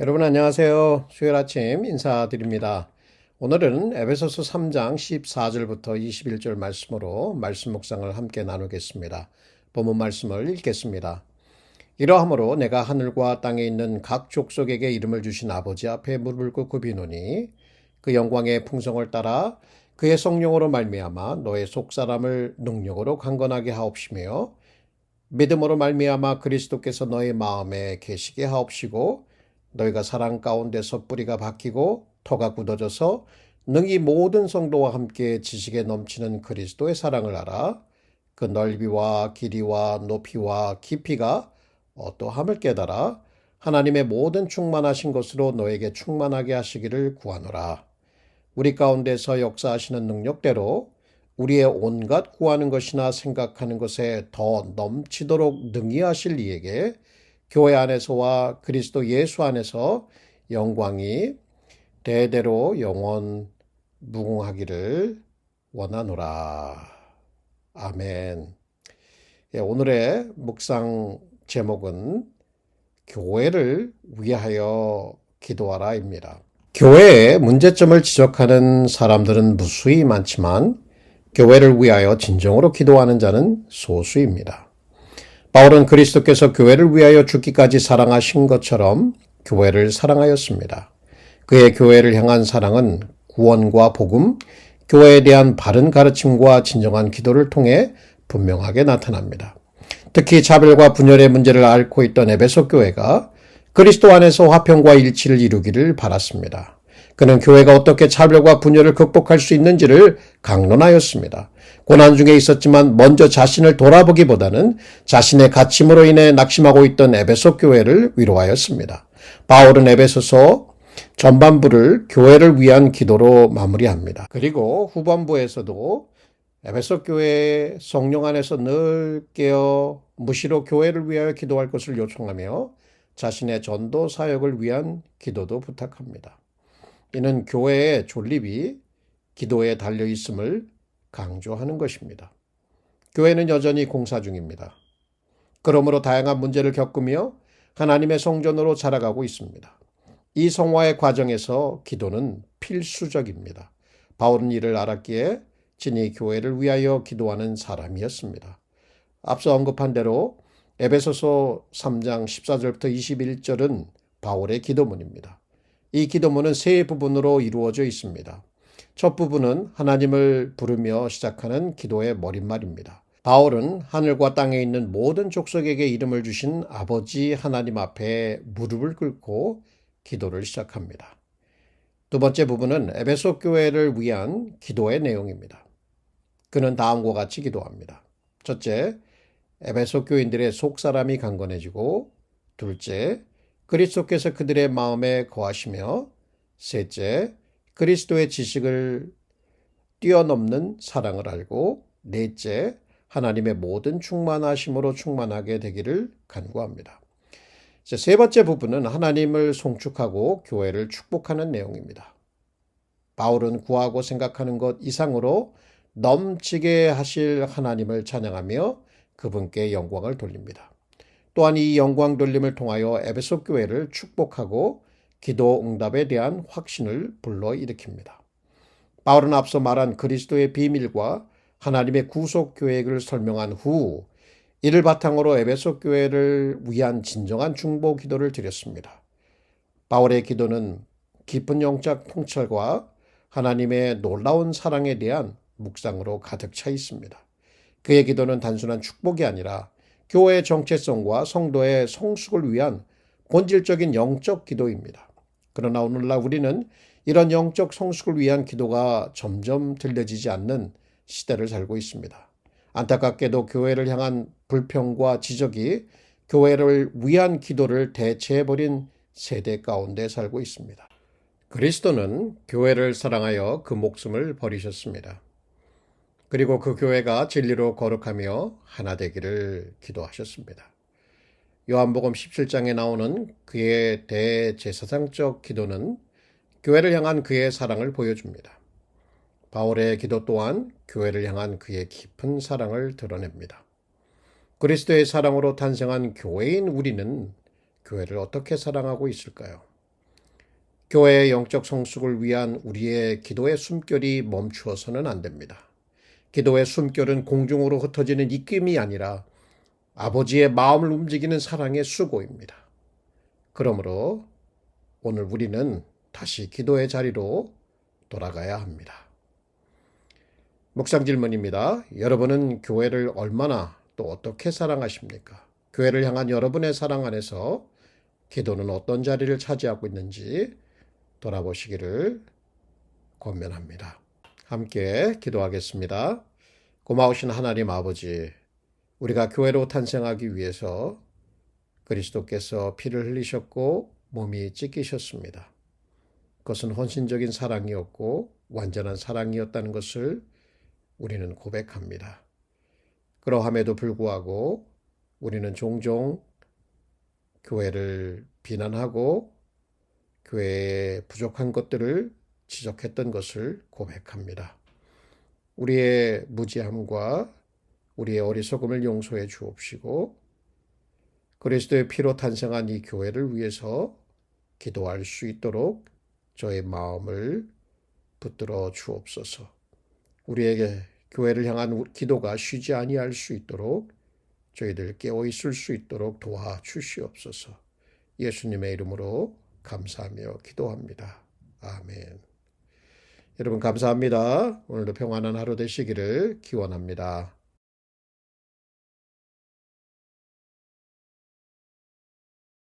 여러분 안녕하세요. 수요일 아침 인사드립니다. 오늘은 에베소서 3장 14절부터 21절 말씀으로 말씀 묵상을 함께 나누겠습니다. 본문 말씀을 읽겠습니다. 이러함으로 내가 하늘과 땅에 있는 각 족속에게 이름을 주신 아버지 앞에 무릎을 꿇고 비노니 그 영광의 풍성을 따라 그의 성령으로 말미암아 너의 속사람을 능력으로 강건하게 하옵시며 믿음으로 말미암아 그리스도께서 너의 마음에 계시게 하옵시고 너희가 사랑 가운데서 뿌리가 박히고 터가 굳어져서 능히 모든 성도와 함께 지식에 넘치는 그리스도의 사랑을 알아 그 넓이와 길이와 높이와 깊이가 어떠함을 깨달아 하나님의 모든 충만하신 것으로 너에게 충만하게 하시기를 구하노라. 우리 가운데서 역사하시는 능력대로 우리의 온갖 구하는 것이나 생각하는 것에 더 넘치도록 능히 하실 이에게 교회 안에서와 그리스도 예수 안에서 영광이 대대로 영원 무궁하기를 원하노라. 아멘. 예, 오늘의 묵상 제목은 교회를 위하여 기도하라입니다. 교회의 문제점을 지적하는 사람들은 무수히 많지만 교회를 위하여 진정으로 기도하는 자는 소수입니다. 바울은 그리스도께서 교회를 위하여 죽기까지 사랑하신 것처럼 교회를 사랑하였습니다. 그의 교회를 향한 사랑은 구원과 복음, 교회에 대한 바른 가르침과 진정한 기도를 통해 분명하게 나타납니다. 특히 차별과 분열의 문제를 앓고 있던 에베소 교회가 그리스도 안에서 화평과 일치를 이루기를 바랐습니다. 그는 교회가 어떻게 차별과 분열을 극복할 수 있는지를 강론하였습니다. 고난 중에 있었지만 먼저 자신을 돌아보기보다는 자신의 가침으로 인해 낙심하고 있던 에베소 교회를 위로하였습니다. 바울은 에베소서 전반부를 교회를 위한 기도로 마무리합니다. 그리고 후반부에서도 에베소 교회의 성령 안에서 늘 깨어 무시로 교회를 위하여 기도할 것을 요청하며 자신의 전도 사역을 위한 기도도 부탁합니다. 이는 교회의 존립이 기도에 달려 있음을 강조하는 것입니다. 교회는 여전히 공사 중입니다. 그러므로 다양한 문제를 겪으며 하나님의 성전으로 자라가고 있습니다. 이 성화의 과정에서 기도는 필수적입니다. 바울은 이를 알았기에 진히 교회를 위하여 기도하는 사람이었습니다. 앞서 언급한 대로 에베소서 3장 14절부터 21절은 바울의 기도문입니다. 이 기도문은 세 부분으로 이루어져 있습니다. 첫 부분은 하나님을 부르며 시작하는 기도의 머릿말입니다. 바울은 하늘과 땅에 있는 모든 족속에게 이름을 주신 아버지 하나님 앞에 무릎을 꿇고 기도를 시작합니다. 두 번째 부분은 에베소 교회를 위한 기도의 내용입니다. 그는 다음과 같이 기도합니다. 첫째, 에베소 교인들의 속사람이 강건해지고, 둘째, 그리스도께서 그들의 마음에 거하시며, 셋째, 그리스도의 지식을 뛰어넘는 사랑을 알고, 넷째, 하나님의 모든 충만하심으로 충만하게 되기를 간구합니다. 세 번째 부분은 하나님을 송축하고 교회를 축복하는 내용입니다. 바울은 구하고 생각하는 것 이상으로 넘치게 하실 하나님을 찬양하며 그분께 영광을 돌립니다. 또한 이 영광 돌림을 통하여 에베소 교회를 축복하고 기도 응답에 대한 확신을 불러일으킵니다. 바울은 앞서 말한 그리스도의 비밀과 하나님의 구속 계획을 설명한 후 이를 바탕으로 에베소 교회를 위한 진정한 중보 기도를 드렸습니다. 바울의 기도는 깊은 영적 통찰과 하나님의 놀라운 사랑에 대한 묵상으로 가득 차 있습니다. 그의 기도는 단순한 축복이 아니라 교회의 정체성과 성도의 성숙을 위한 본질적인 영적 기도입니다. 그러나 오늘날 우리는 이런 영적 성숙을 위한 기도가 점점 들려지지 않는 시대를 살고 있습니다. 안타깝게도 교회를 향한 불평과 지적이 교회를 위한 기도를 대체해버린 세대 가운데 살고 있습니다. 그리스도는 교회를 사랑하여 그 목숨을 버리셨습니다. 그리고 그 교회가 진리로 거룩하며 하나 되기를 기도하셨습니다. 요한복음 17장에 나오는 그의 대제사장적 기도는 교회를 향한 그의 사랑을 보여줍니다. 바울의 기도 또한 교회를 향한 그의 깊은 사랑을 드러냅니다. 그리스도의 사랑으로 탄생한 교회인 우리는 교회를 어떻게 사랑하고 있을까요? 교회의 영적 성숙을 위한 우리의 기도의 숨결이 멈추어서는 안 됩니다. 기도의 숨결은 공중으로 흩어지는 입김이 아니라 아버지의 마음을 움직이는 사랑의 수고입니다. 그러므로 오늘 우리는 다시 기도의 자리로 돌아가야 합니다. 묵상 질문입니다. 여러분은 교회를 얼마나 또 어떻게 사랑하십니까? 교회를 향한 여러분의 사랑 안에서 기도는 어떤 자리를 차지하고 있는지 돌아보시기를 권면합니다. 함께 기도하겠습니다. 고마우신 하나님 아버지, 우리가 교회로 탄생하기 위해서 그리스도께서 피를 흘리셨고 몸이 찢기셨습니다. 그것은 헌신적인 사랑이었고 완전한 사랑이었다는 것을 우리는 고백합니다. 그러함에도 불구하고 우리는 종종 교회를 비난하고 교회의 부족한 것들을 지적했던 것을 고백합니다. 우리의 무지함과 우리의 어리석음을 용서해 주옵시고 그리스도의 피로 탄생한 이 교회를 위해서 기도할 수 있도록 저의 마음을 붙들어 주옵소서. 우리에게 교회를 향한 기도가 쉬지 아니할 수 있도록 저희들 깨어 있을 수 있도록 도와 주시옵소서. 예수님의 이름으로 감사하며 기도합니다. 아멘. 여러분 감사합니다. 오늘도 평안한 하루 되시기를 기원합니다.